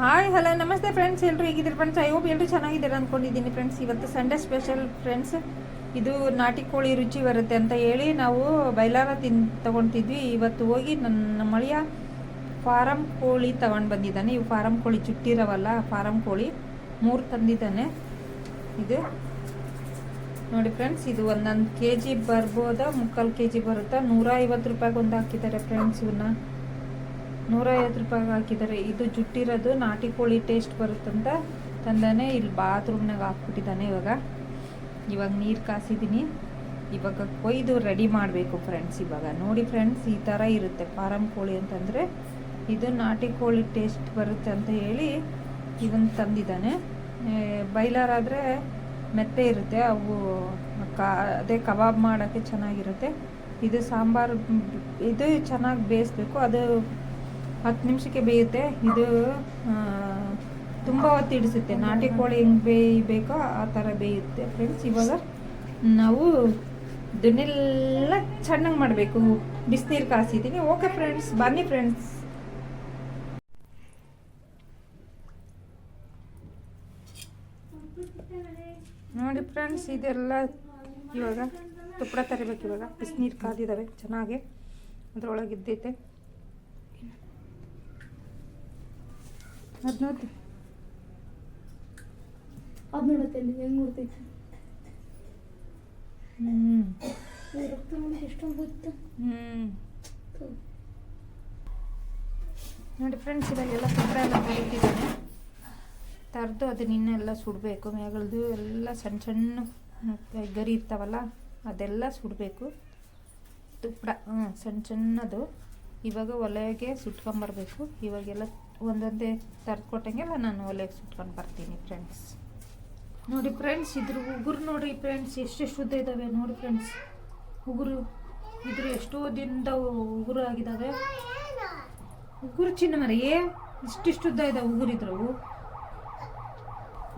Hi, hello, ನಮಸ್ತೆ friends ಎಲ್ಲರೂ ಹೇಗಿದ್ದೀರಿ ಫ್ರೆಂಡ್ಸ್ ಐ ಹೋಪ್ ಎಲ್ಲರೂ ಚೆನ್ನಾಗಿದ್ದೀರ ಅಂದ್ಕೊಂಡಿದ್ದೀನಿ ಫ್ರೆಂಡ್ಸ್ ಇವತ್ತು ಸಂಡೇ ಸ್ಪೆಷಲ್ ಫ್ರೆಂಡ್ಸ್ ಇದು ನಾಟಿ ಕೋಳಿ ರುಚಿ ಬರುತ್ತೆ ಅಂತ ಹೇಳಿ ನಾವು ಬೈಲಾರ ತಿನ್ ತೊಗೊಳ್ತಿದ್ವಿ ಇವತ್ತು ಹೋಗಿ ನನ್ನ ಮಳೆಯ ಫಾರಮ್ ಕೋಳಿ ತಗೊಂಡು ಬಂದಿದ್ದಾನೆ. ಇವು ಫಾರಮ್ ಕೋಳಿ ಚುಟ್ಟಿರವಲ್ಲ ಫಾರಮ್ ಕೋಳಿ. ಮೂರು ತಂದಿದ್ದಾನೆ. ಇದು ನೋಡಿ ಫ್ರೆಂಡ್ಸ್ ಇದು ಒಂದೊಂದು ಕೆ ಜಿ ಬರ್ಬೋದಾ? ಮುಕ್ಕಾಲು ಕೆ ಜಿ ಬರುತ್ತಾ? ನೂರ ಐವತ್ತು ರೂಪಾಯಿಗೆ ಒಂದು ಹಾಕಿದ್ದಾರೆ ಫ್ರೆಂಡ್ಸ್ ಇವನ್ನ ನೂರ ಐವತ್ತು ರೂಪಾಯಿಗೆ ಹಾಕಿದ್ದಾರೆ. ಇದು ಜುಟ್ಟಿರೋದು ನಾಟಿ ಕೋಳಿ ಟೇಸ್ಟ್ ಬರುತ್ತಂತ ತಂದಾನೆ ಇಲ್ಲಿ ಬಾತ್ರೂಮ್ನಾಗ ಹಾಕ್ಬಿಟ್ಟಿದ್ದಾನೆ ಇವಾಗ. ಇವಾಗ ನೀರು ಕಾಸಿದ್ದೀನಿ. ಇವಾಗ ಕೊಯ್ದು ರೆಡಿ ಮಾಡಬೇಕು ಫ್ರೆಂಡ್ಸ್ ಇವಾಗ. ನೋಡಿ ಫ್ರೆಂಡ್ಸ್ ಈ ಥರ ಇರುತ್ತೆ ಫಾರಮ್ ಕೋಳಿ ಅಂತಂದರೆ. ಇದು ನಾಟಿ ಕೋಳಿ ಟೇಸ್ಟ್ ಬರುತ್ತೆ ಅಂತ ಹೇಳಿ ಇವನ್ ತಂದಿದ್ದಾನೆ. ಬೈಲರ್ ಆದರೆ ಮೆತ್ತೆ ಇರುತ್ತೆ. ಅವು ಕಾ, ಅದೇ ಕಬಾಬ್ ಮಾಡೋಕ್ಕೆ ಚೆನ್ನಾಗಿರುತ್ತೆ. ಇದು ಸಾಂಬಾರು, ಇದು ಚೆನ್ನಾಗಿ ಬೇಯಿಸ್ಬೇಕು. ಅದು ಹತ್ತು ನಿಮಿಷಕ್ಕೆ ಬೇಯುತ್ತೆ. ಇದು ತುಂಬ ಹೊತ್ತು ಹಿಡಿಸುತ್ತೆ. ನಾಟಿ ಕೋಳಿ ಹೆಂಗೆ ಬೇಯಬೇಕೋ ಆ ಥರ ಬೇಯುತ್ತೆ ಫ್ರೆಂಡ್ಸ್ ಇವಾಗ ನಾವು ಇದನ್ನೆಲ್ಲ ಚೆನ್ನಾಗಿ ಮಾಡಬೇಕು. ಬಿಸಿನೀರು ಕಾಸಿದ್ದೀನಿ ಓಕೆ ಫ್ರೆಂಡ್ಸ್ ಬನ್ನಿ ಫ್ರೆಂಡ್ಸ್ ನೋಡಿ ಫ್ರೆಂಡ್ಸ್ ಇದೆಲ್ಲ ಇವಾಗ ತುಪ್ಪಳ ತರಬೇಕು ಇವಾಗ. ಬಿಸಿನೀರು ಕಾದಿದ್ದಾವೆ ಚೆನ್ನಾಗಿ. ಅದರೊಳಗೆ ಇದ್ದೈತೆ ಅದು ನೋಡಿ ತಲೆ ನೋಡತ್ತೆ ಅಲ್ಲಿ ಹೆಂಗ್ ನೋಡ್ತೈತೆ ಹ್ಞೂ ರಕ್ತ ನೋಡಿ ಎಷ್ಟೊಂದು ಗೊತ್ತು. ಹ್ಞೂ ನೋಡಿ ಫ್ರೆಂಡ್ಸ್ ಇವಾಗೆಲ್ಲ ತುಪ್ಪ ಎಲ್ಲ ತರಿತಿದ್ದಾನೆ ತರದು ಅದನ್ನ ಇನ್ನೆಲ್ಲ ಸುಡಬೇಕು. ಮೇಗಳದು ಎಲ್ಲ ಸಣ್ಣ ಸಣ್ಣ ಗರಿ ಇರ್ತಾವಲ್ಲ ಅದೆಲ್ಲ ಸುಡಬೇಕು. ತುಪ್ಪಳ ಹ್ಞೂ ಸಣ್ಣ ಸಣ್ಣದು. ಇವಾಗ ಒಲೆಗೆ ಸುಟ್ಕೊಂಬರ್ಬೇಕು ಇವಾಗೆಲ್ಲ ಒಂದೊಂದೇ ತರ್ದು ಕೊಟ್ಟಂಗೆಲ್ಲ ನಾನು ಒಲೆಗೆ ಸುಟ್ಕೊಂಡು ಬರ್ತೀನಿ ಫ್ರೆಂಡ್ಸ್ ನೋಡಿ ಫ್ರೆಂಡ್ಸ್ ಇದ್ರ ಉಗುರು ನೋಡಿ ಫ್ರೆಂಡ್ಸ್ ಎಷ್ಟೆಷ್ಟು ಉದ್ದ ಇದ್ದಾವೆ ನೋಡಿ ಫ್ರೆಂಡ್ಸ್ ಉಗುರು, ಇದ್ರ ಎಷ್ಟೋ ದಿನದ ಉಗುರು ಆಗಿದ್ದಾವೆ ಉಗುರು ಚಿನ್ನ ಮರಿ ಇಷ್ಟಿಷ್ಟು ಉದ್ದ ಇದ್ದಾವೆ ಉಗುರಿದ್ರವು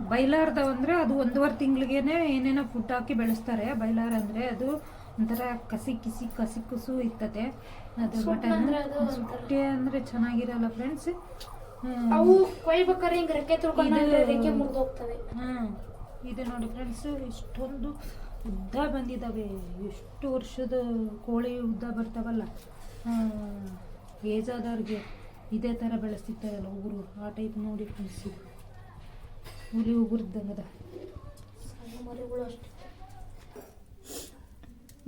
ಬೈಲಾರ್ದವ್ ಅಂದರೆ ಅದು ಒಂದೂವರೆ ತಿಂಗಳಿಗೇನೆ ಏನೇನೋ ಫುಡ್ ಹಾಕಿ ಬೆಳೆಸ್ತಾರೆ. ಬೈಲಾರ ಅಂದರೆ ಅದು ಒಂಥರ ಕಸಿ ಕಿಸಿ ಕಸಿ ಕುಸು ಇರ್ತದೆ. ಅದು ಬಟನ್ ಸುಟ್ಟೆ ಅಂದರೆ ಚೆನ್ನಾಗಿರಲ್ಲ ಫ್ರೆಂಡ್ಸ್ ಅವು ಕೊಯ್ಬೇಕಾದ್ರೆ ಹಿಂಗ್ ರೆಕ್ಕೆ ತುಳ್ಕೊಂಡ್ರೆ ರೆಕ್ಕೆ ಮುರಿದು ಹೋಗ್ತವೆ ಹಾಂ ಇದು ನೋಡಿ ಫ್ರೆಂಡ್ಸ್ ಇಷ್ಟೊಂದು ಉದ್ದ ಬಂದಿದ್ದಾವೆ ಎಷ್ಟು ವರ್ಷದ ಕೋಳಿ ಉದ್ದ ಬರ್ತಾವಲ್ಲ. ಏಜ್ ಆದವ್ರಿಗೆ ಇದೇ ಥರ ಬೆಳೆಸ್ತಿರ್ತಾರಲ್ಲ ಉಗುರು. ಆ ಟೈಪ್ ನೋಡಿ ಫ್ರೆಂಡ್ಸ್ ಹುಲಿ ಉಗುರ್ದಂಗದ. ಮರಿಗಳು ಅಷ್ಟೇ.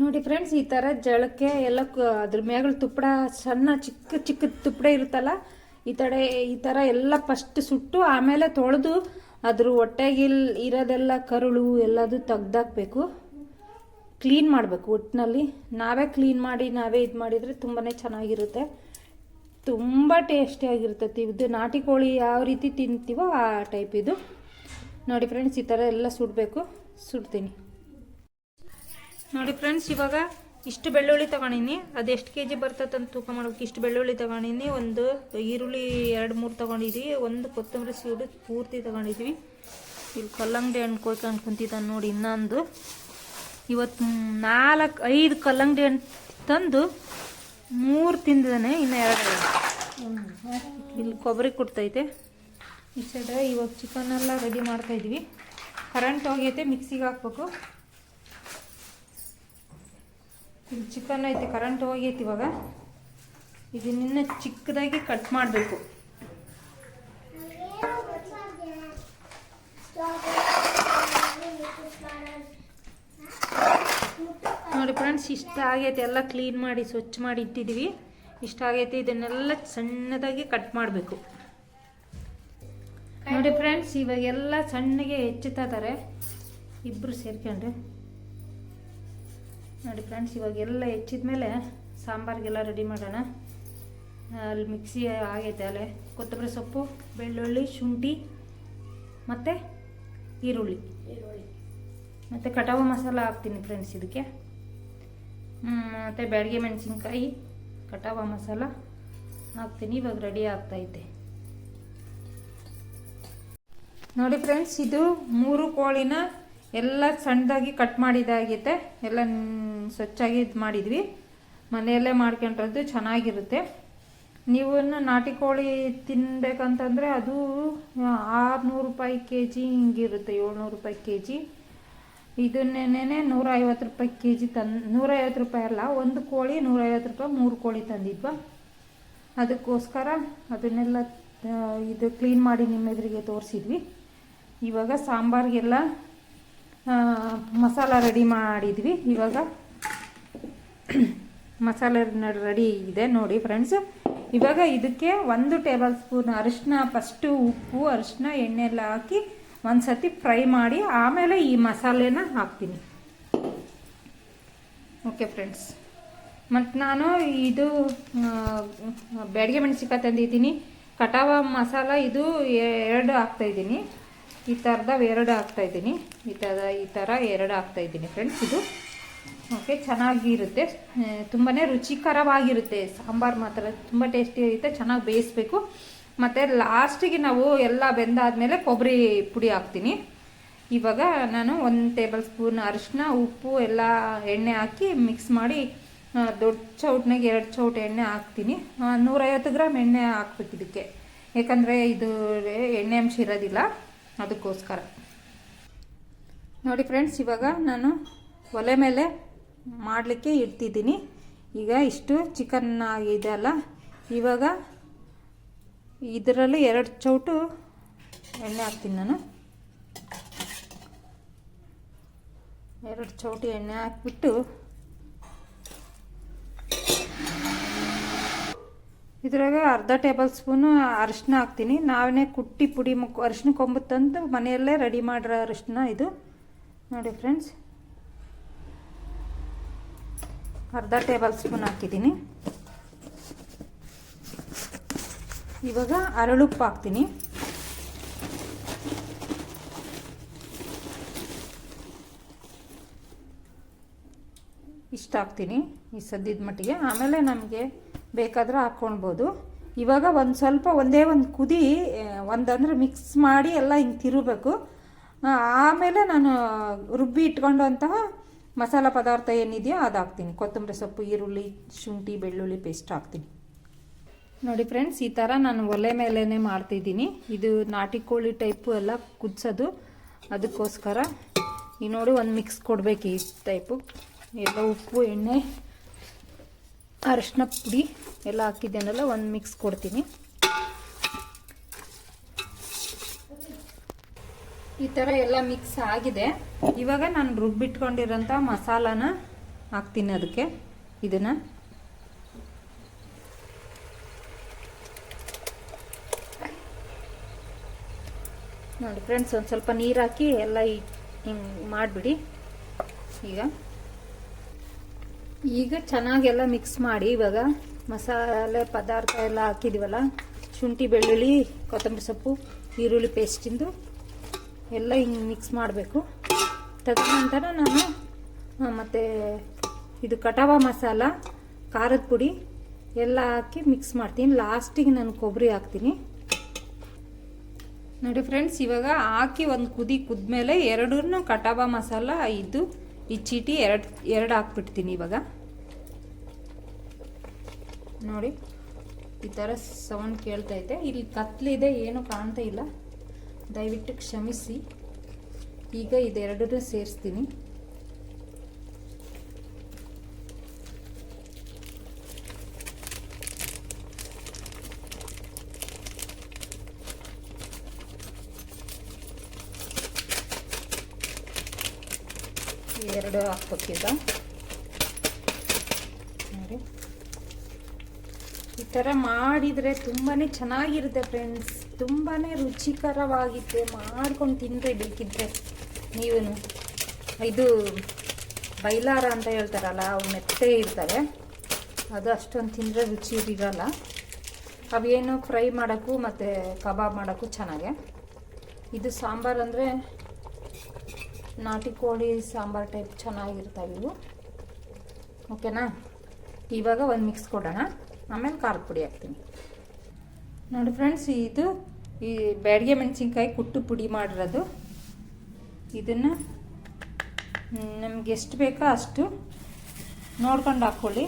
ನೋಡಿ ಫ್ರೆಂಡ್ಸ್ ಈ ಥರ ಜಳಕ್ಕೆ ಎಲ್ಲ ಅದ್ರ ಮೇಗಳು ತುಪ್ಪಡ ಸಣ್ಣ ಚಿಕ್ಕ ಚಿಕ್ಕ ತುಪ್ಪಡ ಇರುತ್ತಲ್ಲ, ಈ ತಡೆ ಈ ಥರ ಎಲ್ಲ ಫಸ್ಟ್ ಸುಟ್ಟು ಆಮೇಲೆ ತೊಳೆದು ಅದ್ರ ಹೊಟ್ಟೆಗಿಲ್ ಇರೋದೆಲ್ಲ ಕರುಳು ಎಲ್ಲದು ತೆಗ್ದಾಕ್ಬೇಕು. ಕ್ಲೀನ್ ಮಾಡಬೇಕು ಒಟ್ಟಿನಲ್ಲಿ ನಾವೇ ಕ್ಲೀನ್ ಮಾಡಿ, ನಾವೇ ಇದು ಮಾಡಿದರೆ ತುಂಬಾ ಚೆನ್ನಾಗಿರುತ್ತೆ. ತುಂಬ ಟೇಸ್ಟಿಯಾಗಿರ್ತೈತಿ ಇದು ನಾಟಿ ಕೋಳಿ ಯಾವ ರೀತಿ ತಿಂತೀವೋ ಆ ಟೈಪ್ ಇದು. ನೋಡಿ ಫ್ರೆಂಡ್ಸ್ ಈ ಥರ ಎಲ್ಲ ಸುಡಬೇಕು. ಸುಡ್ತೀನಿ. ನೋಡಿ ಫ್ರೆಂಡ್ಸ್, ಇವಾಗ ಇಷ್ಟು ಬೆಳ್ಳುಳ್ಳಿ ತಗೊಂಡಿನಿ. ಅದು ಎಷ್ಟು ಕೆ ಜಿ ಬರ್ತದೆ ಅಂತ ತೂಕ ಮಾಡೋಕೆ ಇಷ್ಟು ಬೆಳ್ಳುಳ್ಳಿ ತಗೊಂಡಿನಿ. ಒಂದು ಈರುಳ್ಳಿ ಎರಡು, ಮೂರು ತಗೊಂಡಿದ್ವಿ. ಒಂದು ಕೊತ್ತಂಬರಿ ಸೀಡು ಪೂರ್ತಿ ತಗೊಂಡಿದ್ವಿ. ಇಲ್ಲಿ ಕಲ್ಲಂಗಡಿ ಹಣ್ಣು ಕೊಯ್ಕೊಂಡು ಕುಂತಿದ್ದಾನೆ ನೋಡಿ ಇನ್ನೊಂದು. ಇವತ್ತು ನಾಲ್ಕು, ಐದು ಕಲ್ಲಂಗಡಿ ಹಣ್ಣು ತಂದು ಮೂರು ತಿಂದಿದ್ದಾನೆ, ಇನ್ನು ಎರಡು ಇಲ್ಲಿ. ಕೊಬ್ಬರಿ ಕೊಡ್ತೈತೆ ಈ ಸೈಡ ಇವಾಗ ಚಿಕನ್ ಎಲ್ಲ ರೆಡಿ ಮಾಡ್ತಾಯಿದ್ವಿ ಕರೆಂಟ್ ಹೋಗೈತೆ ಮಿಕ್ಸಿಗೆ ಹಾಕ್ಬೇಕು. ಇಲ್ಲಿ ಚಿಕನ್ ಐತೆ ಕರೆಂಟ್ ಹೋಗೈತೆ ಇವಾಗ. ಇದನ್ನ ಚಿಕ್ಕದಾಗಿ ಕಟ್ ಮಾಡಬೇಕು. ನೋಡಿ ಫ್ರೆಂಡ್ಸ್ ಇಷ್ಟ ಆಗೈತೆ, ಎಲ್ಲ ಕ್ಲೀನ್ ಮಾಡಿ, ಸ್ವಚ್ಛ ಮಾಡಿ ಇಟ್ಟಿದ್ದೀವಿ. ಇಷ್ಟ ಆಗೈತೆ, ಇದನ್ನೆಲ್ಲ ಸಣ್ಣದಾಗಿ ಕಟ್ ಮಾಡಬೇಕು. ನೋಡಿ ಫ್ರೆಂಡ್ಸ್ ಇವಾಗೆಲ್ಲ ಸಣ್ಣಗೆ ಹೆಚ್ಚುತ್ತಾ ಇದ್ದಾರೆ. ಇಬ್ಬರು ಸೇರ್ಕೊಂಡ್ರೆ. ನೋಡಿ ಫ್ರೆಂಡ್ಸ್ ಇವಾಗೆಲ್ಲ ಹೆಚ್ಚಿದ ಮೇಲೆ ಸಾಂಬಾರಿಗೆಲ್ಲ ರೆಡಿ ಮಾಡೋಣ. ಅಲ್ಲಿ ಮಿಕ್ಸಿ ಆಗೈತೆ ಅಲ್ಲೇ. ಕೊತ್ತಂಬರಿ ಸೊಪ್ಪು ಬೆಳ್ಳುಳ್ಳಿ ಶುಂಠಿ ಮತ್ತು ಈರುಳ್ಳಿ. ಈರುಳ್ಳಿ. ಮತ್ತು ಕಟಾವ ಮಸಾಲ ಹಾಕ್ತೀನಿ ಫ್ರೆಂಡ್ಸ್ ಇದಕ್ಕೆ. ಮತ್ತು ಬ್ಯಾಡಿಗೆ ಮೆಣಸಿನ್ಕಾಯಿ ಕಟಾವ ಮಸಾಲ ಹಾಕ್ತೀನಿ. ಇವಾಗ ರೆಡಿ ಆಗ್ತೈತೆ ನೋಡಿ ಫ್ರೆಂಡ್ಸ್ ಇದು ಮೂರು ಕೋಳಿನ ಎಲ್ಲ ಸಣ್ಣದಾಗಿ ಕಟ್ ಮಾಡಿದಾಗೈತೆ ಎಲ್ಲ ಸ್ವಚ್ಛಾಗಿ ಇದು ಮಾಡಿದ್ವಿ. ಮನೆಯಲ್ಲೇ ಮಾಡ್ಕೊಂಡ್ರದ್ದು ಚೆನ್ನಾಗಿರುತ್ತೆ. ನೀವು ನಾಟಿ ಕೋಳಿ ತಿನ್ನಬೇಕಂತಂದರೆ ಅದು ಆರುನೂರು ರೂಪಾಯಿ ಕೆ ಜಿ ಹಿಂಗಿರುತ್ತೆ, ಏಳ್ನೂರು ರೂಪಾಯಿ ಕೆ ಜಿ ಇದನ್ನೇನೆ ನೂರೈವತ್ತು ರೂಪಾಯಿ ಕೆ ಜಿ ತಂದು ನೂರೈವತ್ತು ರೂಪಾಯಿ ಅಲ್ಲ, ಒಂದು ಕೋಳಿ ನೂರೈವತ್ತು ರೂಪಾಯಿ ಮೂರು ಕೋಳಿ ತಂದಿದ್ವಾ. ಅದಕ್ಕೋಸ್ಕರ ಅದನ್ನೆಲ್ಲ ಇದು ಕ್ಲೀನ್ ಮಾಡಿ ನಿಮ್ಮ ಎದುರಿಗೆ ತೋರಿಸಿದ್ವಿ. ಇವಾಗ ಸಾಂಬಾರಿಗೆಲ್ಲ ಮಸಾಲ ರೆಡಿ ಮಾಡಿದ್ವಿ. ಇವಾಗ ಮಸಾಲೆ ರೆಡಿ ಇದೆ ನೋಡಿ ಫ್ರೆಂಡ್ಸ್. ಇವಾಗ ಇದಕ್ಕೆ ಒಂದು ಟೇಬಲ್ ಸ್ಪೂನ್ ಅರಿಶಿನ, ಫಸ್ಟು ಉಪ್ಪು, ಅರಿಶಿನ ಎಣ್ಣೆ ಎಲ್ಲ ಹಾಕಿ ಒಂದು ಸತಿ ಫ್ರೈ ಮಾಡಿ ಆಮೇಲೆ ಈ ಮಸಾಲೆನ ಹಾಕ್ತೀನಿ. Okay friends. ಮತ್ತು ನಾನು ಇದು ಬೇಡಿಗೆ ಮೆಣಸಿಕಾಯಿ ತಂದಿದ್ದೀನಿ. ಕಟಾವ ಮಸಾಲ ಇದು ಎರಡು ಹಾಕ್ತಾಯಿದ್ದೀನಿ ಈ ಥರದ ಎರಡು ಹಾಕ್ತಾಯಿದ್ದೀನಿ ಈ ಥರ ಈ ಥರ ಎರಡು ಹಾಕ್ತಾಯಿದ್ದೀನಿ ಫ್ರೆಂಡ್ಸ್ ಇದು ಓಕೆ ಚೆನ್ನಾಗಿರುತ್ತೆ. ತುಂಬಾ ರುಚಿಕರವಾಗಿರುತ್ತೆ. ಸಾಂಬಾರು ಮಾತ್ರ ತುಂಬ ಟೇಸ್ಟಿ ಇರುತ್ತೆ, ಚೆನ್ನಾಗಿ ಬೇಯಿಸ್ಬೇಕು. ಮತ್ತು ಲಾಸ್ಟಿಗೆ ನಾವು ಎಲ್ಲ ಬೆಂದಾದಮೇಲೆ ಕೊಬ್ಬರಿ ಪುಡಿ ಹಾಕ್ತೀನಿ. ಇವಾಗ ನಾನು ಒಂದು ಟೇಬಲ್ ಸ್ಪೂನ್ ಅರಿಶಿನ ಉಪ್ಪು, ಎಲ್ಲ ಎಣ್ಣೆ ಹಾಕಿ ಮಿಕ್ಸ್ ಮಾಡಿ ದೊಡ್ಡ ಚೌಟ್ನಾಗೆ ಎರಡು ಚೌಟ್ ಎಣ್ಣೆ ಹಾಕ್ತೀನಿ. ನೂರೈವತ್ತು ಗ್ರಾಮ್ ಎಣ್ಣೆ ಹಾಕ್ಬೇಕು ಇದಕ್ಕೆ. ಯಾಕಂದರೆ ಇದು ಎಣ್ಣೆ ಅಂಶ ಇರೋದಿಲ್ಲ. ಅದಕ್ಕೋಸ್ಕರ. ನೋಡಿ ಫ್ರೆಂಡ್ಸ್ ಇವಾಗ ನಾನು ಒಲೆ ಮೇಲೆ ಮಾಡಲಿಕ್ಕೆ ಇಡ್ತಿದ್ದೀನಿ. ಈಗ ಇಷ್ಟು ಚಿಕನ್ ಇದೆ ಅಲ್ಲ, ಇವಾಗ ಇದರಲ್ಲಿ ಎರಡು ಚೌಟು ಎಣ್ಣೆ ಹಾಕ್ತೀನಿ ನಾನು. ಎರಡು ಚೌಟಿ ಎಣ್ಣೆ ಹಾಕ್ಬಿಟ್ಟು ಇದ್ರಾಗ ಅರ್ಧ ಟೇಬಲ್ ಸ್ಪೂನು ಅರಿಶಿನ ಹಾಕ್ತೀನಿ. ನಾವೇ ಕುಟ್ಟಿ ಪುಡಿ ಮುಕ್, ಅರಿಶಿನ ಕೊಂಬು ತಂದು ಮನೆಯಲ್ಲೇ ರೆಡಿ ಮಾಡಿರೋ ಅರಿಶಿನ ಇದು. ನೋಡಿ ಫ್ರೆಂಡ್ಸ್. ಅರ್ಧ ಟೇಬಲ್ ಸ್ಪೂನ್ ಹಾಕಿದ್ದೀನಿ. ಇವಾಗ ಅರಳುಪ್ಪು ಹಾಕ್ತೀನಿ. ಇಷ್ಟ ಹಾಕ್ತೀನಿ ಈ ಸದ್ಯದ ಮಟ್ಟಿಗೆ. ಆಮೇಲೆ ನಮಗೆ ಬೇಕಾದ್ರೆ ಹಾಕ್ಕೊಳ್ಬೋದು. ಇವಾಗ ಒಂದು ಸ್ವಲ್ಪ ಒಂದೇ ಒಂದು ಕುದಿ ಒಂದಂದ್ರೆ ಮಿಕ್ಸ್ ಮಾಡಿ ಎಲ್ಲ ಹಿಂಗೆ ತಿರುಬೇಕು ಆಮೇಲೆ ನಾನು ರುಬ್ಬಿ ಇಟ್ಕೊಂಡಂತಹ ಮಸಾಲ ಪದಾರ್ಥ ಏನಿದೆಯೋ ಅದು ಹಾಕ್ತೀನಿ. ಕೊತ್ತಂಬರಿ ಸೊಪ್ಪು, ಈರುಳ್ಳಿ, ಶುಂಠಿ, ಬೆಳ್ಳುಳ್ಳಿ ಪೇಸ್ಟ್ ಹಾಕ್ತೀನಿ. ನೋಡಿ ಫ್ರೆಂಡ್ಸ್, ಈ ಥರ ನಾನು ಒಲೆ ಮೇಲೇ ಮಾಡ್ತಿದ್ದೀನಿ. ಇದು ನಾಟಿ ಕೋಳಿ ಟೈಪು ಎಲ್ಲ ಕುದಿಸೋದು. ಅದಕ್ಕೋಸ್ಕರ ಈ ನೋಡಿ ಒಂದು ಮಿಕ್ಸ್ ಕೊಡಬೇಕು ಈ ಟೈಪು. ಎಲ್ಲ ಉಪ್ಪು, ಎಣ್ಣೆ ಅರಿಶಿನ ಪುಡಿ ಎಲ್ಲ ಹಾಕಿದ್ದೇನಲ್ಲ, ಒಂದು ಮಿಕ್ಸ್ ಕೊಡ್ತೀನಿ. ಈ ಥರ ಎಲ್ಲ ಮಿಕ್ಸ್ ಆಗಿದೆ. ಇವಾಗ ನಾನು ರುಬ್ಬಿಟ್ಕೊಂಡಿರೋಂಥ ಮಸಾಲಾನ ಹಾಕ್ತೀನಿ ಅದಕ್ಕೆ ಇದನ್ನು. ನೋಡಿ ಫ್ರೆಂಡ್ಸ್ ಒಂದು ಸ್ವಲ್ಪ ನೀರು ಹಾಕಿ ಎಲ್ಲ ಹಿಂಗೆ ಮಾಡಿಬಿಡಿ. ಈಗ. ಈಗ ಚೆನ್ನಾಗೆಲ್ಲ ಮಿಕ್ಸ್ ಮಾಡಿ ಇವಾಗ ಮಸಾಲೆ ಪದಾರ್ಥ ಎಲ್ಲ ಹಾಕಿದ್ದೀವಲ್ಲ ಶುಂಠಿ, ಬೆಳ್ಳುಳ್ಳಿ, ಕೊತ್ತಂಬರಿ ಸೊಪ್ಪು, ಈರುಳ್ಳಿ ಪೇಸ್ಟಿಂದು ಎಲ್ಲ ಹಿಂಗೆ ಮಿಕ್ಸ್ ಮಾಡಬೇಕು. ತದನಂತರ ನಾನು ಮತ್ತು ಇದು ಕಟಾವ ಮಸಾಲ, ಖಾರದ ಪುಡಿ ಎಲ್ಲ ಹಾಕಿ ಮಿಕ್ಸ್ ಮಾಡ್ತೀನಿ. ಲಾಸ್ಟಿಗೆ ನಾನು ಕೊಬ್ಬರಿ ಹಾಕ್ತೀನಿ. ನೋಡಿ ಫ್ರೆಂಡ್ಸ್ ಇವಾಗ ಹಾಕಿ ಒಂದು ಕುದಿ ಕುದ್ಮೇಲೆ ಎರಡೂ ಕಟಾವ ಮಸಾಲ ಇದು ಈ ಚೀಟಿ ಎರಡು ಎರಡು ಹಾಕ್ಬಿಡ್ತೀನಿ ಇವಾಗ. ನೋಡಿ, ಈ ಥರ ಸೌಂಡ್ ಕೇಳ್ತೈತೆ ಇಲ್ಲಿ ಕತ್ಲಿದೆ, ಏನು ಕಾಣ್ತಾ ಇಲ್ಲ. ದಯವಿಟ್ಟು ಕ್ಷಮಿಸಿ. ಈಗ ಇದೆರಡನ್ನೂ ಸೇರಿಸ್ತೀನಿ. ಹಾಕ್ಬೇಕೀಗ ನೋಡಿ. ಈ ಥರ ಮಾಡಿದರೆ ತುಂಬಾ ಚೆನ್ನಾಗಿರುತ್ತೆ ಫ್ರೆಂಡ್ಸ್ ತುಂಬಾ ರುಚಿಕರವಾಗಿತ್ತು. ಮಾಡ್ಕೊಂಡು ತಿಂದರೆ ಬೇಕಿದ್ರೆ ನೀವು ಇದು ಬೈಲಾರ ಅಂತ ಹೇಳ್ತಾರಲ್ಲ ಅವು ಮೆತ್ತೆ ಇರ್ತವೆ ಅದು ಅಷ್ಟೊಂದು ತಿಂದರೆ ರುಚಿ ಇರಲ್ಲ. ಅವೇನು ಫ್ರೈ ಮಾಡೋಕ್ಕೂ ಮತ್ತು ಕಬಾಬ್ ಮಾಡೋಕ್ಕೂ ಚೆನ್ನಾಗೆ. ಇದು ಸಾಂಬಾರು ಅಂದರೆ ನಾಟಿ ಕೋಳಿ ಸಾಂಬಾರು ಟೈಪ್ ಚೆನ್ನಾಗಿರ್ತಾವೆ ಇವು ಓಕೆನಾ ಇವಾಗ ಒಂದು ಮಿಕ್ಸ್ ಕೊಡೋಣ. ಆಮೇಲೆ ಖಾರದ ಪುಡಿ ಹಾಕ್ತೀನಿ. ನೋಡಿ ಫ್ರೆಂಡ್ಸ್ ಇದು ಈ ಬ್ಯಾಡಿಗೆ ಮೆಣಸಿನ್ಕಾಯಿ ಕುಟ್ಟು ಪುಡಿ ಮಾಡಿರೋದು. ಇದನ್ನು ನಮ್ಗೆ ಎಷ್ಟು ಬೇಕೋ ಅಷ್ಟು ನೋಡ್ಕೊಂಡು ಹಾಕ್ಕೊಳ್ಳಿ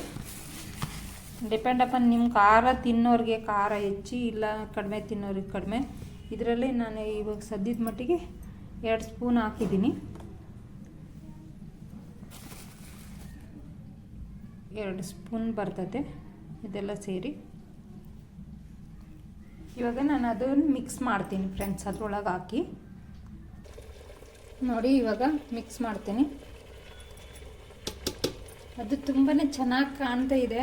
ಡಿಪೆಂಡ್ ಅಪನ್ ನಿಮ್ಮ ಖಾರ ತಿನ್ನೋರಿಗೆ ಖಾರ ಹೆಚ್ಚಿ, ಇಲ್ಲ ಕಡಿಮೆ ತಿನ್ನೋರಿಗೆ ಕಡಿಮೆ. ಇದರಲ್ಲಿ ನಾನು ಇವಾಗ ಸದ್ಯದ ಮಟ್ಟಿಗೆ ಎರಡು ಸ್ಪೂನ್ ಹಾಕಿದ್ದೀನಿ. ಎರಡು ಸ್ಪೂನ್ ಬರ್ತದೆ, ಇದೆಲ್ಲ ಸೇರಿ. ಇವಾಗ ನಾನು ಅದನ್ನು ಮಿಕ್ಸ್ ಮಾಡ್ತೀನಿ ಫ್ರೆಂಡ್ಸ್ ಅದ್ರೊಳಗೆ ಹಾಕಿ. ನೋಡಿ ಇವಾಗ ಮಿಕ್ಸ್ ಮಾಡ್ತೀನಿ. ಅದು ತುಂಬಾ ಚೆನ್ನಾಗಿ ಕಾಣ್ತಾ ಇದೆ.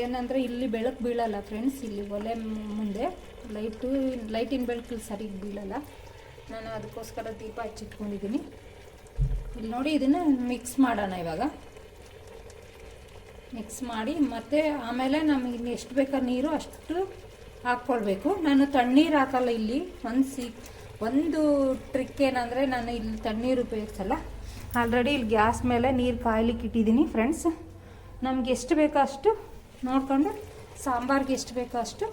ಏನಂದರೆ ಇಲ್ಲಿ ಬೆಳಕು ಬೀಳಲ್ಲ ಫ್ರೆಂಡ್ಸ್ ಇಲ್ಲಿ ಒಲೆ ಮುಂದೆ. ಲೈಟು ಲೈಟಿನ ಬೆಳಕು ಸರಿಗೆ ಬೀಳಲ್ಲ. ನಾನು ಅದಕ್ಕೋಸ್ಕರ ದೀಪ ಹಚ್ಚಿಟ್ಕೊಂಡಿದ್ದೀನಿ ಇಲ್ಲಿ ನೋಡಿ ಇದನ್ನು ಮಿಕ್ಸ್ ಮಾಡೋಣ ಇವಾಗ. ಮಿಕ್ಸ್ ಮಾಡಿ, ಮತ್ತು ಆಮೇಲೆ ನಮಗೆ ಇಲ್ಲಿ ಎಷ್ಟು ಬೇಕಾದ ನೀರು ಅಷ್ಟು ಹಾಕ್ಕೊಳ್ಬೇಕು. ನಾನು ತಣ್ಣೀರು ಹಾಕಲ್ಲ ಇಲ್ಲಿ, ಒಂದು ಸಿ ಒಂದು ಟ್ರಿಕ್ ಏನಂದರೆ ನಾನು ಇಲ್ಲಿ ತಣ್ಣೀರು ಉಪಯೋಗಿಸಲ್ಲ. ಆಲ್ರೆಡಿ ಇಲ್ಲಿ ಗ್ಯಾಸ್ ಮೇಲೆ ನೀರು ಕಾಯ್ಲಿಕ್ಕೆ ಇಟ್ಟಿದ್ದೀನಿ ಫ್ರೆಂಡ್ಸ್ ನಮ್ಗೆ ಎಷ್ಟು ಬೇಕೋ ಅಷ್ಟು ನೋಡಿಕೊಂಡು ಸಾಂಬಾರ್ಗೆ ಎಷ್ಟು ಬೇಕೋ ಅಷ್ಟು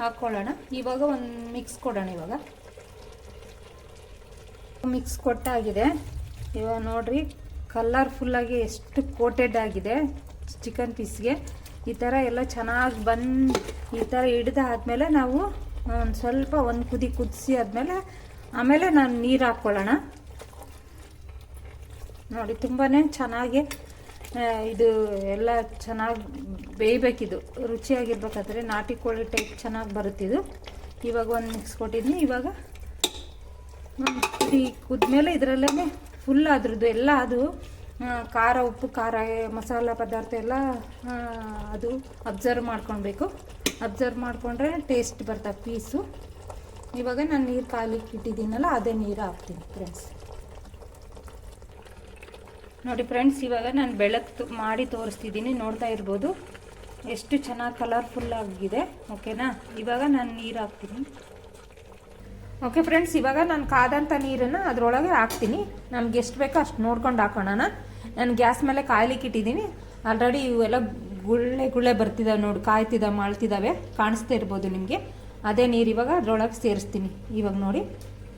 ಹಾಕ್ಕೊಳ್ಳೋಣ. ಇವಾಗ ಒಂದು ಮಿಕ್ಸ್ ಕೊಡೋಣ ಇವಾಗ. ಮಿಕ್ಸ್ ಕೊಟ್ಟಾಗಿದೆ. ಇವಾಗ ನೋಡ್ರಿ ಕಲರ್ಫುಲ್ಲಾಗಿ ಎಷ್ಟು ಕೋಟೆಡ್ ಆಗಿದೆ. ಚಿಕನ್ ಪೀಸ್ಗೆ. ಈ ಥರ ಎಲ್ಲ ಚೆನ್ನಾಗಿ ಬಂದು ಈ ಥರ ಹಿಡ್ದಾದ್ಮೇಲೆ ನಾವು ಒಂದು ಸ್ವಲ್ಪ ಒಂದು ಕುದಿ ಕುದಿಸಿ ಆದಮೇಲೆ, ಆಮೇಲೆ ನಾನು ನೀರು ಹಾಕ್ಕೊಳ್ಳೋಣ ನೋಡಿ ತುಂಬಾ ಚೆನ್ನಾಗಿ ಇದು ಎಲ್ಲ ಚೆನ್ನಾಗಿ ಬೇಯಬೇಕಿದು. ರುಚಿಯಾಗಿರ್ಬೇಕಾದ್ರೆ ನಾಟಿ ಕೋಳಿ ಟೈಪ್ ಚೆನ್ನಾಗಿ ಬರುತ್ತಿದು ಇವಾಗ ಒಂದು ಮಿಕ್ಸ್ ಕೊಟ್ಟಿದ್ದೀನಿ ಇವಾಗ ಕುದಿ ಕುದ್ಮೇಲೆ ಇದರಲ್ಲೇ ಫುಲ್ ಅದ್ರದ್ದು ಎಲ್ಲ ಅದು ಖಾರ ಉಪ್ಪು, ಖಾರ ಮಸಾಲ ಪದಾರ್ಥ ಎಲ್ಲ ಅದು ಅಬ್ಸರ್ವ್ ಮಾಡ್ಕೊಳ್ಬೇಕು. ಅಬ್ಸರ್ವ್ ಮಾಡಿಕೊಂಡ್ರೆ ಟೇಸ್ಟ್ ಬರ್ತದೆ ಪೀಸು ಇವಾಗ ನಾನು ನೀರು ಖಾಲಿ ಇಟ್ಟಿದ್ದೀನಲ್ಲ, ಅದೇ ನೀರು ಹಾಕ್ತೀನಿ ಫ್ರೆಂಡ್ಸ್ ನೋಡಿ ಫ್ರೆಂಡ್ಸ್ ಇವಾಗ ನಾನು ಬೆಳಕು ಮಾಡಿ ತೋರಿಸ್ತಿದ್ದೀನಿ, ನೋಡ್ತಾ ಇರ್ಬೋದು. ಎಷ್ಟು ಚೆನ್ನಾಗಿ ಕಲರ್ಫುಲ್ ಆಗಿದೆ ಓಕೆನಾ ಇವಾಗ ನಾನು ನೀರು ಹಾಕ್ತೀನಿ. ಓಕೆ ಫ್ರೆಂಡ್ಸ್ ಇವಾಗ ನಾನು ಕಾದಂಥ ನೀರನ್ನು ಅದರೊಳಗೆ ಹಾಕ್ತೀನಿ. ನಮ್ಗೆ ಎಷ್ಟು ಬೇಕೋ ಅಷ್ಟು ನೋಡ್ಕೊಂಡು ಹಾಕೋಣ ನಾನು ಗ್ಯಾಸ್ ಮೇಲೆ ಕಾಯ್ಲಿಕ್ಕೆ ಇಟ್ಟಿದ್ದೀನಿ. ಆಲ್ರೆಡಿ ಇವೆಲ್ಲ ಗುಳ್ಳೆ ಗುಳ್ಳೆ ಬರ್ತಿದ್ದಾವೆ ನೋಡಿ ಕಾಯ್ತಿದ್ದಾವೆ ಮಾಳ್ತಿದ್ದಾವೆ ಕಾಣಿಸ್ತಾ ಇರ್ಬೋದು ನಿಮಗೆ. ಅದೇ ನೀರು ಇವಾಗ ಅದರೊಳಗೆ ಸೇರಿಸ್ತೀನಿ. ಇವಾಗ ನೋಡಿ.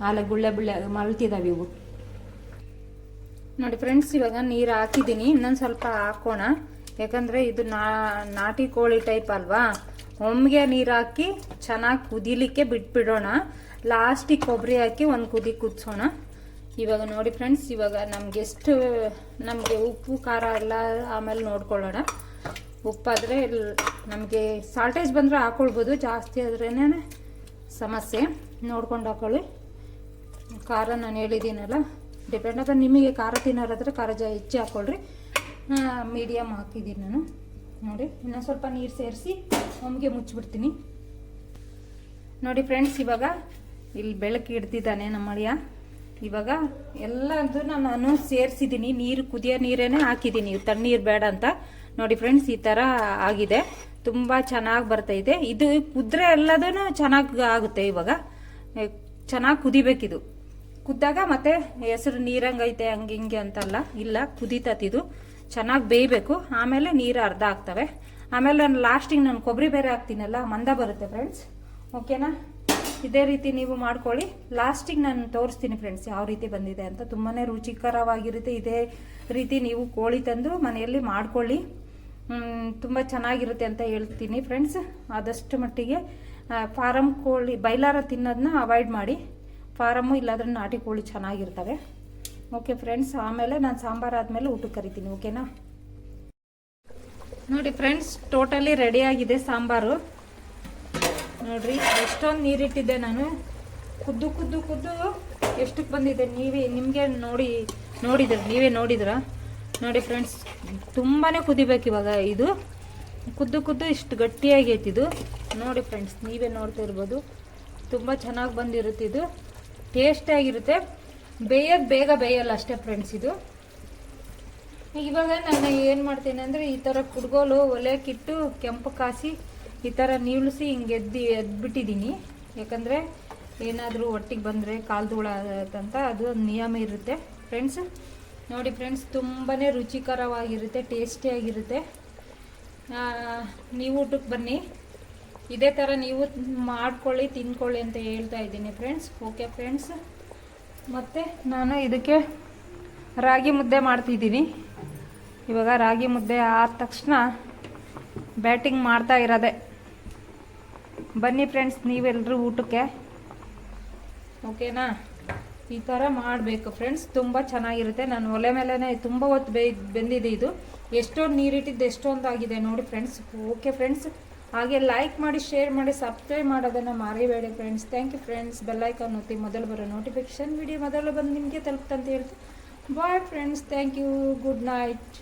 ಆಲ ಗುಳ್ಳೆ ಬುಳ್ಳೆ ಮಳ್ತಿದ್ದಾವೆ ಇವು. ನೋಡಿ ಫ್ರೆಂಡ್ಸ್ ಇವಾಗ ನೀರು ಹಾಕಿದ್ದೀನಿ. ಇನ್ನೊಂದು ಸ್ವಲ್ಪ ಹಾಕೋಣ. ಯಾಕಂದರೆ ಇದು ನಾಟಿ ಕೋಳಿ ಟೈಪ್ ಅಲ್ವಾ? ಒಮ್ಮೆಗೆ ನೀರು ಹಾಕಿ ಚೆನ್ನಾಗಿ ಕುದಿಲಿಕ್ಕೆ ಬಿಟ್ಬಿಡೋಣ. ಲಾಸ್ಟಿಗೆ ಕೊಬ್ಬರಿ ಹಾಕಿ ಒಂದು ಕುದಿ ಕುದಿಸೋಣ. ಇವಾಗ ನೋಡಿ ಫ್ರೆಂಡ್ಸ್ ಇವಾಗ ನಮ್ಗೆ ಎಷ್ಟು, ನಮಗೆ ಉಪ್ಪು, ಖಾರ ಎಲ್ಲ ಆಮೇಲೆ ನೋಡ್ಕೊಳ್ಳೋಣ. ಉಪ್ಪಾದರೆ ನಮಗೆ ಸಾಲ್ಟೇಜ್ ಬಂದರೆ ಹಾಕ್ಕೊಳ್ಬೋದು ಜಾಸ್ತಿ ಆದ್ರೇ ಸಮಸ್ಯೆ. ನೋಡ್ಕೊಂಡು ಹಾಕೊಳ್ಳಿ. ಖಾರ ನಾನು ಹೇಳಿದ್ದೀನಲ್ಲ ಡಿಪೆಂಡ್ ಆದರೆ ನಿಮಗೆ ಖಾರ ತಿನ್ನೋರಾದರೆ ಖಾರ ಜಾ, ಹೆಚ್ಚಿ ಹಾಕ್ಕೊಳ್ರಿ ಮೀಡಿಯಮ್ ಹಾಕಿದ್ದೀನಿ ನಾನು. ನೋಡಿ, ಇನ್ನೊಂದು ಸ್ವಲ್ಪ ನೀರು ಸೇರಿಸಿ, ಒಮ್ಗೆ ಮುಚ್ಚಿಬಿಡ್ತೀನಿ ನೋಡಿ ಫ್ರೆಂಡ್ಸ್ ಇವಾಗ ಇಲ್ಲಿ ಬೆಳಕು ಇಡ್ತಿದ್ದಾನೆ ನಮ್ಮ ಅಳಿಯ ಇವಾಗ ಎಲ್ಲದು ನಾನು ಸೇರಿಸಿದ್ದೀನಿ ನೀರು ಕುದಿಯೋ ನೀರೇನೆ ಹಾಕಿದ್ದೀನಿ ತಣ್ಣೀರು ಬೇಡ ಅಂತ. ನೋಡಿ ಫ್ರೆಂಡ್ಸ್ ಈ ಥರ ಆಗಿದೆ. ತುಂಬ ಚೆನ್ನಾಗಿ ಬರ್ತೈತೆ ಇದು. ಕುದ್ರೆ ಎಲ್ಲದೂ ಚೆನ್ನಾಗಿ ಆಗುತ್ತೆ ಇವಾಗ. ಚೆನ್ನಾಗಿ ಕುದಿಬೇಕಿದು. ಕುದ್ದಾಗ ಮತ್ತೆ ಹೆಸರು ನೀರಂಗೈತೆ, ಹಂಗೆ ಹಿಂಗೆ ಅಂತಲ್ಲ. ಇಲ್ಲ ಕುದಿತತಿದು ಚೆನ್ನಾಗಿ ಬೇಯಬೇಕು. ಆಮೇಲೆ ನೀರು ಅರ್ಧ ಆಗ್ತವೆ ಆಮೇಲೆ ನಾನು ಲಾಸ್ಟಿಗೆ ನಾನು ಕೊಬ್ಬರಿ ಬೇರೆ ಹಾಕ್ತೀನಲ್ಲ, ಮಂದ ಬರುತ್ತೆ ಫ್ರೆಂಡ್ಸ್ ಓಕೆನಾ ಇದೇ ರೀತಿ ನೀವು ಮಾಡ್ಕೊಳ್ಳಿ. ಲಾಸ್ಟಿಗೆ ನಾನು ತೋರಿಸ್ತೀನಿ ಫ್ರೆಂಡ್ಸ್ ಯಾವ ರೀತಿ ಬಂದಿದೆ ಅಂತ. ತುಂಬಾ ರುಚಿಕರವಾಗಿರುತ್ತೆ. ಇದೇ ರೀತಿ ನೀವು ಕೋಳಿ ತಂದು ಮನೆಯಲ್ಲಿ ಮಾಡ್ಕೊಳ್ಳಿ. ತುಂಬ ಚೆನ್ನಾಗಿರುತ್ತೆ ಅಂತ ಹೇಳ್ತೀನಿ ಫ್ರೆಂಡ್ಸ್ ಆದಷ್ಟು ಮಟ್ಟಿಗೆ ಫಾರಮ್ ಕೋಳಿ, ಬೈಲಾರ ತಿನ್ನೋದನ್ನ ಅವಾಯ್ಡ್ ಮಾಡಿ. ಫಾರಮ್ಮು ಇಲ್ಲಾಂದ್ರೆ ನಾಟಿ ಕೋಳಿ ಚೆನ್ನಾಗಿರ್ತವೆ. ಓಕೆ ಫ್ರೆಂಡ್ಸ್ ಆಮೇಲೆ ನಾನು ಸಾಂಬಾರು ಆದಮೇಲೆ ಊಟಕ್ಕೆ ಕರಿತೀನಿ ಓಕೆನಾ ನೋಡಿ ಫ್ರೆಂಡ್ಸ್ ಟೋಟಲಿ ರೆಡಿ ಆಗಿದೆ ಸಾಂಬಾರು. ನೋಡ್ರಿ, ಎಷ್ಟೊಂದು ನೀರಿಟ್ಟಿದ್ದೆ ನಾನು. ಕುದ್ದು ಕುದ್ದು ಕುದ್ದು ಎಷ್ಟಕ್ಕೆ ಬಂದಿದೆ? ನೀವೇ, ನಿಮಗೆ ನೋಡಿ, ನೋಡಿದ್ರ? ನೀವೇ ನೋಡಿದ್ರ? ನೋಡಿ ಫ್ರೆಂಡ್ಸ್ ತುಂಬಾ ಕುದಿಬೇಕು ಇವಾಗ ಇದು. ಕುದ್ದು ಕುದ್ದು ಇಷ್ಟು ಗಟ್ಟಿಯಾಗಿ ಇದು ನೋಡಿ ಫ್ರೆಂಡ್ಸ್ ನೀವೇ ನೋಡ್ತಾ ಇರ್ಬೋದು. ತುಂಬ ಚೆನ್ನಾಗಿ ಬಂದಿರುತ್ತೆ ಇದು. ಟೇಸ್ಟಿಯಾಗಿರುತ್ತೆ ಬೇಯೋದು ಬೇಗ ಬೇಯಲ್ಲ ಅಷ್ಟೇ ಫ್ರೆಂಡ್ಸ್ ಇದು. ಇವಾಗ ನಾನು ಏನು ಮಾಡ್ತೀನಿ ಅಂದರೆ ಈ ಥರ ಕುಡ್ಗೋಲು ಒಲೆಕಿಟ್ಟು ಕೆಂಪು ಕಾಸಿ ಈ ಥರ ನೀಳಿಸಿ ಹಿಂಗೆ ಎದ್ದು ಎದ್ಬಿಟ್ಟಿದ್ದೀನಿ. ಯಾಕಂದರೆ ಏನಾದರೂ ಒಟ್ಟಿಗೆ ಬಂದರೆ ಕಾಲು ಧೂಳ ಅಂತ ಅದು ನಿಯಮ ಇರುತ್ತೆ. ಫ್ರೆಂಡ್ಸ್ ನೋಡಿ ಫ್ರೆಂಡ್ಸ್ ತುಂಬಾ ರುಚಿಕರವಾಗಿರುತ್ತೆ, ಟೇಸ್ಟಿಯಾಗಿರುತ್ತೆ. ನೀವು ಊಟಕ್ಕೆ ಬನ್ನಿ. ಇದೇ ಥರ ನೀವು ಮಾಡ್ಕೊಳ್ಳಿ, ತಿನ್ಕೊಳ್ಳಿ ಅಂತ ಹೇಳ್ತಾ ಇದ್ದೀನಿ ಫ್ರೆಂಡ್ಸ್ ಓಕೆ ಫ್ರೆಂಡ್ಸ್ ಮತ್ತು ನಾನು ಇದಕ್ಕೆ ರಾಗಿ ಮುದ್ದೆ ಮಾಡ್ತಿದ್ದೀನಿ. ಇವಾಗ ರಾಗಿ ಮುದ್ದೆ ಆದ ತಕ್ಷಣ ಬ್ಯಾಟಿಂಗ್ ಮಾಡ್ತಾ ಇರೋದೆ. ಬನ್ನಿ ಫ್ರೆಂಡ್ಸ್ ನೀವೆಲ್ಲರೂ ಊಟಕ್ಕೆ. ಓಕೆನಾ? ಈ ಥರ ಮಾಡಬೇಕು ಫ್ರೆಂಡ್ಸ್ ತುಂಬ ಚೆನ್ನಾಗಿರುತ್ತೆ. ನಾನು ಒಲೆ ಮೇಲೇ ತುಂಬ ಹೊತ್ತು ಬೇ ಬೆಂದಿದೆ ಇದು. ಎಷ್ಟೊಂದು ನೀರಿಟ್ಟಿದ್ದು, ಎಷ್ಟೊಂದು ಆಗಿದೆ ನೋಡಿ ಫ್ರೆಂಡ್ಸ್ ಓಕೆ ಫ್ರೆಂಡ್ಸ್ ಹಾಗೆ ಲೈಕ್ ಮಾಡಿ ಶೇರ್ ಮಾಡಿ ಸಬ್ಸ್ಕ್ರೈಬ್ ಮಾಡೋದನ್ನು ಮರಿಬೇಡಿ friends thank you friends bell icon ಒತ್ತಿ ಮೊದಲು ಬರೋ ನೋಟಿಫಿಕೇಶನ್ ವಿಡಿಯೋ ಮೊದಲು ಬಂದು ನಿಮಗೆ ತಲುಪ್ತಂತ ಹೇಳ್ತೀನಿ. Bye friends thank you good night